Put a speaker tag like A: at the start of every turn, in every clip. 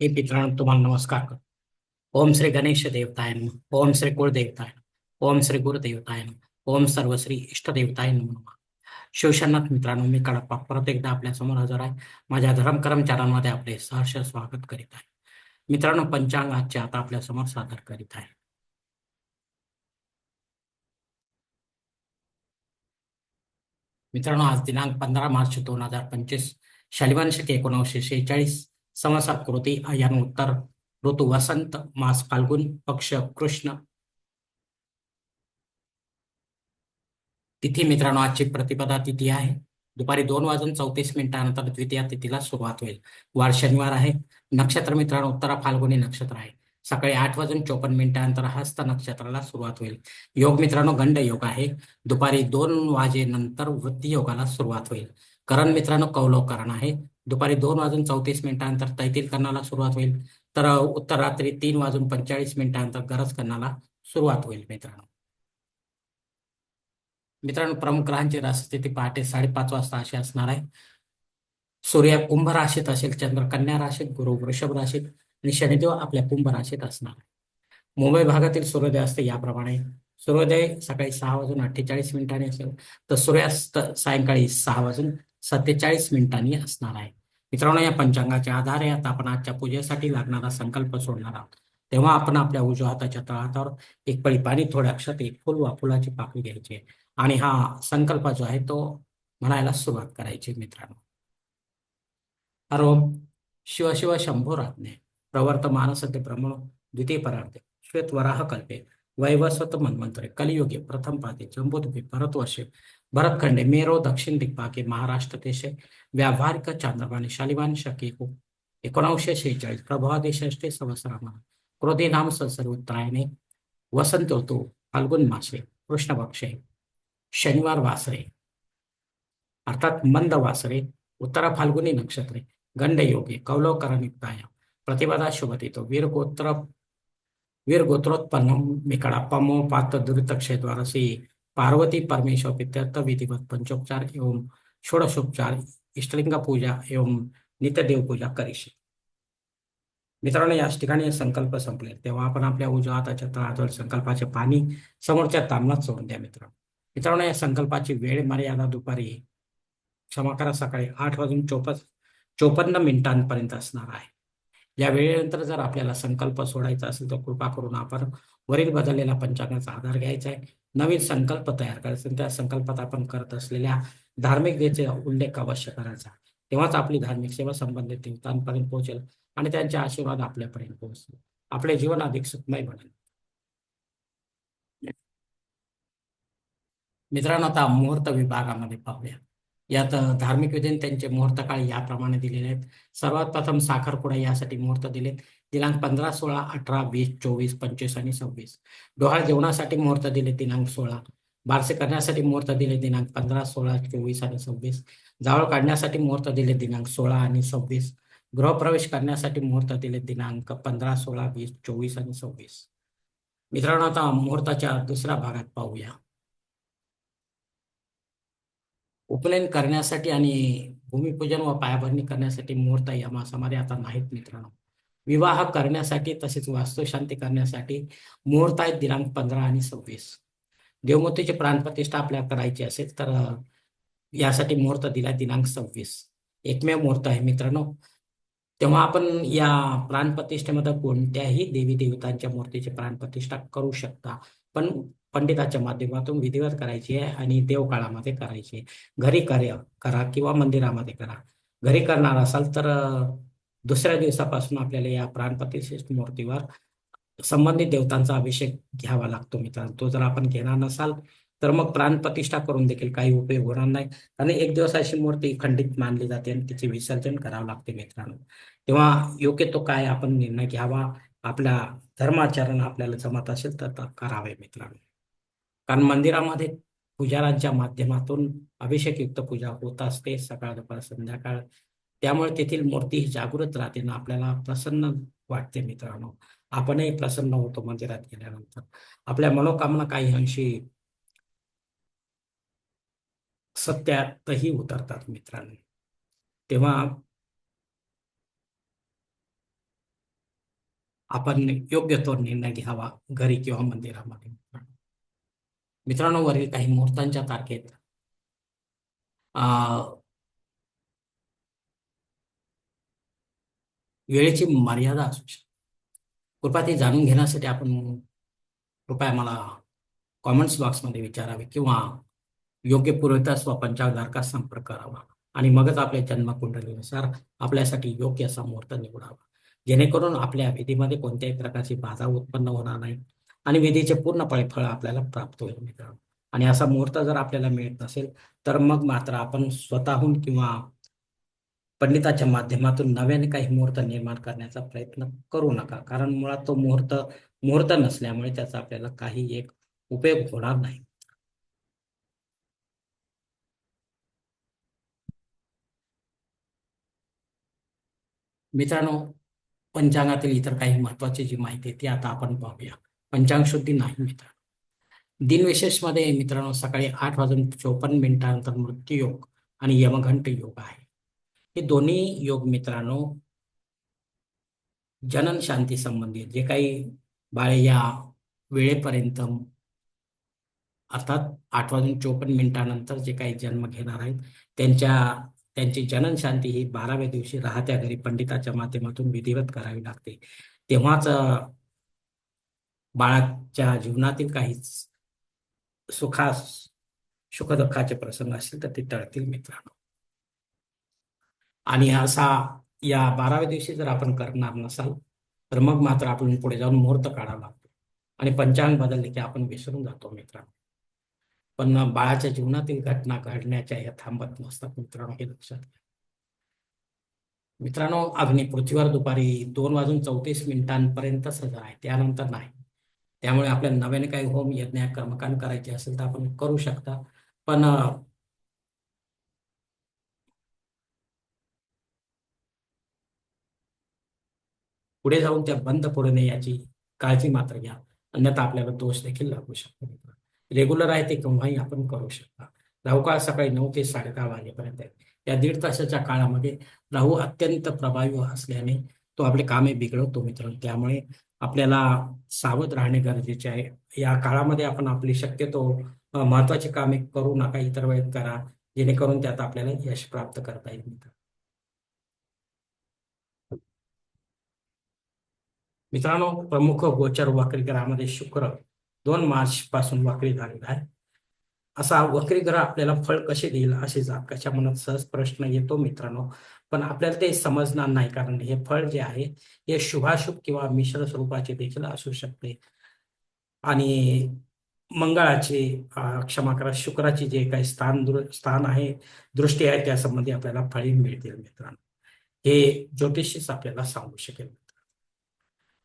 A: मी मित्रांनो तुम्हाला नमस्कार करतो. ओम श्री गणेश देवताय ओम श्री कुळदेवताय ओम श्री गुरुदेवताय नमः. ओम सर्वश्री इष्टदेवताय नमः. शिवशनाथ मित्रांनो मी कडप्पा परत एकदा आपल्यासमोर हजर आहे. माझ्या धर्म कर्मचाऱ्यांमध्ये आपले सहर्ष स्वागत करीत आहे. मित्रांनो पंचांग आजचे आता आपल्यासमोर सादर करीत आहे. मित्रांनो आज दिनांक पंधरा मार्च दोन हजार पंचवीस शनिवार शके एकोणीसशे शेहेचाळीस संवत्सर कृती उत्तर. ऋतू वसंत मास फाल्गुन पक्ष कृष्ण. तिथी मित्रांनो आजची प्रतिपदा तिथी आहे. दुपारी दोन वाजून चौतीस मिनिटानंतर द्वितीया तिथीला सुरुवात होईल. वार शनिवार आहे. नक्षत्र मित्रांनो उत्तरा फाल्गुनी नक्षत्र आहे. सकाळी आठ वाजून चोपन्न मिनिटानंतर हस्त नक्षत्राला सुरुवात होईल. योग मित्रांनो गंड योग आहे. दुपारी दोन वाजेनंतर वृत्ती योगाला सुरुवात होईल. करण मित्रांनो कौलव करण आहे. दुपारी दोन वाजून चौतीस मिनिटानंतर तैतील करण्याला सुरुवात होईल. तर उत्तर रात्री तीन वाजून पंचेचाळीस मिनिटानंतर गरज करण्याला सुरुवात होईल मित्रांनो. मित्रांनो प्रमुख ग्रहांची राजस्थिती पहाटे साडेपाच वाजता अशी असणार आहे. सूर्य कुंभ राशीत असेल चंद्र कन्या राशीत गुरु वृषभ राशीत आणि शनिदेव आपल्या कुंभ राशीत असणार आहे. मुंबई भागातील सूर्योदय असते याप्रमाणे. सूर्योदय सकाळी सहा वाजून अठ्ठेचाळीस मिनिटांनी असेल तर सूर्यास्त सायंकाळी सहा वाजून सत्तेचाळीस मिनिटांनी असणार आहे. मित्रांनो या पंचांगाच्या आधारे आता आपण आजच्या पूजेसाठी लागणारा संकल्प सोडणार आहोत. तेव्हा आपण आपल्या उजव्या हाताच्या तळातावर एक पळी पाणी थोड्या अक्षरात एक फुल वा फुलाची पाकळी घ्यायची आणि हा संकल्प जो आहे तो म्हणायला सुरुवात करायची मित्रांनो. हरोम शिव शिव शंभो रात्ने प्रवर्तमान सत्य ब्रह्मणो द्वितीय परार्थे श्वेत वराह कल्पे वैवस्वत मन्वंतरे कलियुगे प्रथम पादे जंबूद्वीप भरतवर्षे भरतखंडे मेरो दक्षिण दिग्भागे महाराष्ट्र देशे व्यावहारिक चांद्रवाणी शालिवान शके हो एकोणीसशे शेहेचाळीस प्रभादेशे संवत्सरामा क्रोधी नाम संसर उत्तरायणे वसंत ऋतू फाल्गुन मासे कृष्णपक्षे शनिवार वासरे अर्थात मंद वासरे उत्तरा फाल्गुनी नक्षत्रे गंडयोगे कौलवकरण युक्ताय प्रतिपदा शुभतितो वीर गोत्र वीर गोत्रोत्पन्न मिकड़ापमो पात दुरितक्षेद्वारसी पार्वती परमेश्वर పిత్యర్థ विधिवत पंचोपचार एवं षोडशोपचार इष्टलिंग पूजा एवं नित्यदेव पूजा करीशी मित्रांनो याच ठिकाणी संकल्प संपले तेव्हा आपण आपल्या उजव्या हाताच्या तळाजवळ संकल्पाचे पाणी समोरच्या तांबणात सोडून द्या मित्रांनो. मित्रांनो या संकल्पाची वेळ मर्यादा दुपारी क्षमा करा. सकाळी आठ वाजून चोपन्न चोपन्न मिनिटांपर्यंत असणार आहे. या वेळेनंतर जर आपल्याला संकल्प सोडायचा असेल तर कृपा करून आपण वरील बदललेला पंचांगाचा आधार घ्यायचा आहे. नवीन संकल्प तयार करायचा त्या संकल्पात आपण करत असलेल्या धार्मिकतेचे उल्लेख अवश्य करायचा तेव्हाच आपली धार्मिक सेवा संबंधित देवतांपर्यंत पोहोचेल आणि त्यांचे आशीर्वाद आपल्यापर्यंत पोहोचतील. आपले जीवन अधिक सुखमय बनेल. मित्रांनो आता मुहूर्त विभागामध्ये पाहूया. यात धार्मिक विधीने त्यांचे मुहूर्त काळ याप्रमाणे दिलेले आहेत. सर्वात प्रथम साखरपुडा यासाठी मुहूर्त दिलेत. दिनांक पंधरा सोळा अठरा वीस चोवीस पंचवीस आणि सव्वीस. डोहाळ जेवणासाठी मुहूर्त दिले दिनांक सोळा. बारसे करण्यासाठी मुहूर्त दिले दिनांक पंधरा सोळा चोवीस आणि सव्वीस. जावळ काढण्यासाठी मुहूर्त दिले दिनांक सोळा आणि सव्वीस. गृहप्रवेश करण्यासाठी मुहूर्त दिले दिनांक पंधरा सोळा वीस चोवीस आणि सव्वीस. मित्रांनो आता मुहूर्ताच्या दुसऱ्या भागात पाहूया. उपनयन करण्यासाठी आणि भूमिपूजन व पायाभरणी करण्यासाठी मुहूर्त या मासामध्ये आता नाहीत मित्रांनो. विवाह करण्यासाठी तसेच वास्तुशांती करण्यासाठी मुहूर्त आहेत दिनांक पंधरा आणि सव्वीस. देवमूर्तीची प्राणप्रतिष्ठा आपल्याला करायची असेल तर यासाठी मुहूर्त दिला दिनांक सव्वीस. एकमेव मुहूर्त आहे मित्रांनो. तेव्हा आपण या प्राणप्रतिष्ठेमध्ये कोणत्याही देवी देवतांच्या मूर्तीची प्राणप्रतिष्ठा करू शकता. पण पंडिताच्या माध्यमातून विधिवत करायची आहे आणि देवकाळामध्ये करायची आहे. घरी कार्य करा किंवा मंदिरामध्ये करा. घरी करणार असाल तर दुसऱ्या दिवसापासून आपल्याला या प्राणप्रतिष्ठित मूर्तीवर संबंधित देवतांचा अभिषेक घ्यावा लागतो मित्रांनो. तो जर आपण घेणार नसाल तर मग प्राणप्रतिष्ठा करून देखील काही उपयोग होणार नाही. आणि एक दिवस अशी मूर्ती खंडित मानली जाते आणि तिचे विसर्जन करावं लागते मित्रांनो. तेव्हा योग्य तो काय आपण निर्णय घ्यावा? आपल्या धर्माचरण आपल्याला जमत असेल तर करावे मित्रांनो. कारण मंदिरामध्ये पुजारांच्या माध्यमातून अभिषेकयुक्त पूजा होत असते सकाळ दुपार संध्याकाळ. त्यामुळे तेथील मूर्ती जागृत राहते ना आपल्याला प्रसन्न वाटते मित्रांनो. आपणही प्रसन्न होतो मंदिरात गेल्यानंतर. आपल्या मनोकामना काही अंशी सत्यातही उतरतात मित्रांनो. तेव्हा आपण योग्य तो निर्णय घ्यावा घरी किंवा मंदिरामध्ये. मित्रांनो वरील काही मुहूर्तांच्या तारखेत अं, वेळेची मर्यादा असू शकते. कृपया ते जाणून घेण्यासाठी आपण कृपया मला कॉमेंट्स बॉक्समध्ये विचारावे किंवा योग्य पुरवठा व पंचांगधारकास संपर्क करावा आणि मगच आपल्या जन्मकुंडलीनुसार आपल्यासाठी योग्य असा मुहूर्त निवडावा. जेणेकरून आपल्या विधीमध्ये कोणत्याही प्रकारची बाधा उत्पन्न होणार नाही. आणि विधीचे पूर्णपणे फळ आपल्याला प्राप्त होईल मित्रांनो. आणि असा मुहूर्त जर आपल्याला मिळत नसेल तर मग मात्र आपण स्वतःहून किंवा पंडिताच्या माध्यमातून नव्याने काही मुहूर्त निर्माण करण्याचा प्रयत्न करू नका. कारण मुळात तो मुहूर्त मुहूर्त नसल्यामुळे त्याचा आपल्याला काही एक उपयोग होणार नाही. मित्रांनो पंचांगातील इतर काही महत्वाची जी माहिती आहे ती आता आपण पाहूया. पंचांग शुद्धी नाही मित्रांनो. दिनविशेषमध्ये मित्रांनो सकाळी आठ वाजून चोपन्न मिनिटानंतर मृत्यू योग आणि यमघंट योग आहे. हे दोन्ही योग मित्रांनो जनन शांती संबंधित जे काही बाळे या वेळेपर्यंत अर्थात आठ वाजून चोपन्न मिनिटानंतर जे काही जन्म घेणार आहेत त्यांच्या त्यांची जनन शांती ही बाराव्या दिवशी राहत्या घरी पंडिताच्या माध्यमातून विधिवत करावी लागते. तेव्हाच बाळाच्या जीवनातील काही सुखा सुखदुःखाचे प्रसंग असतील तर ते टळतील मित्रांनो. आणि असा या बाराव्या दिवशी जर आपण करणार नसाल तर मग मात्र आपण पुढे जाऊन मुहूर्त काढावा लागतो. आणि पंचांग बदलले की आपण विसरून जातो मित्रांनो. पण बाळाच्या जीवनातील घटना घडण्याच्या या थांबत नसतात मित्रांनो हे लक्षात घ्या. मित्रांनो अग्नी पृथ्वीवर दुपारी दोन वाजून चौतीस मिनिटांपर्यंत सजर आहे. त्यानंतर नाही. त्यामुळे आपल्याला नव्याने काही होम यज्ञ कर्मकांड करायचे असेल तर आपण करू शकता. पण पुढे जाऊन त्या बंद पडू नये याची काळजी मात्र घ्या. अन्यथा आपल्याला दोष देखील लागू शकतो रेग्युलर आहे ते केव्हाही आपण करू शकता. राहू काळ सकाळी नऊ ते साडे दहा वाजेपर्यंत आहे. या दीड तासाच्या काळामध्ये राहू अत्यंत प्रभावी असल्याने तो आपले कामे बिघडवतो मित्रांनो. त्यामुळे आपल्याला सावध राहणे गरजेचे आहे. या काळामध्ये आपण आपली शक्यतो महत्वाची कामे करू नका इतर वेळेत करा. जेणेकरून त्यात आपल्याला यश प्राप्त करता येईल मित्रांनो. मित्रांनो प्रमुख गोचर वक्री शुक्र. दोन मार्च पासून वक्री झालेला आहे. असा वक्री ग्रह आपल्याला फळ कसे देईल असे जातकाच्या मनात सहज प्रश्न येतो मित्रांनो. पण आपल्याला ते समजणार नाही कारण हे फळ जे आहे हे शुभाशुभ किंवा मिश्र स्वरूपाचे देखील असू शकते. आणि मंगळाचे क्षमा करा शुक्राचे जे काही स्थान दृ- स्थान आहे दृष्टी आहे त्या संबंधी आपल्याला फळी मिळतील मित्रांनो. हे ज्योतिषीच आपल्याला सांगू शकेल.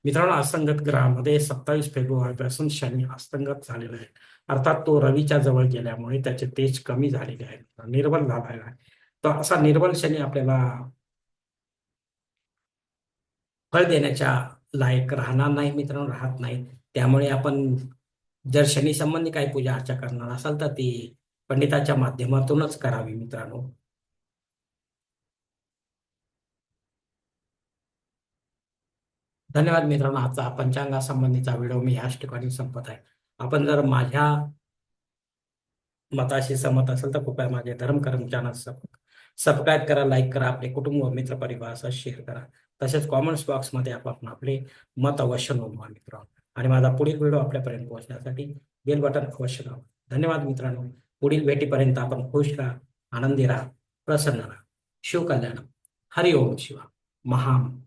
A: मित्रांनो असंगत ग्रहामध्ये सत्तावीस फेब्रुवारीपासून शनी अस्तंगत झालेला आहे. अर्थात तो रवीच्या जवळ गेल्यामुळे त्याचे तेज कमी झालेले आहे. निर्बल झालेला आहे. तर असा निर्बल शनी आपल्याला फळ देण्याच्या लायक राहणार नाही मित्रांनो राहत नाही. त्यामुळे आपण जर शनी संबंधी काही पूजा अर्चा करणार असाल तर ती पंडिताच्या माध्यमातूनच करावी मित्रांनो. धन्यवाद मित्रांनो आजचा पंचांगासंबंधीचा व्हिडिओ मी ह्याच ठिकाणी संपत आहे. आपण जर माझ्या मताशी सहमत असेल तर कृपया माझे धर्म कर्म चॅनल सबस्क्राईब करा लाईक करा आपले कुटुंब मित्र परिवारासह शेअर करा. तसेच कॉमेंट्स बॉक्समध्ये आपण आपले मत अवश्य नोंदवा मित्रांनो. आणि माझा पुढील व्हिडिओ आपल्यापर्यंत पोहोचण्यासाठी बेल बटन अवश्य दाबा. धन्यवाद मित्रांनो. पुढील भेटीपर्यंत आपण खुश राहा आनंदी राहा प्रसन्न राहा. शिवकल्याण. हरिओम शिवा. महाम.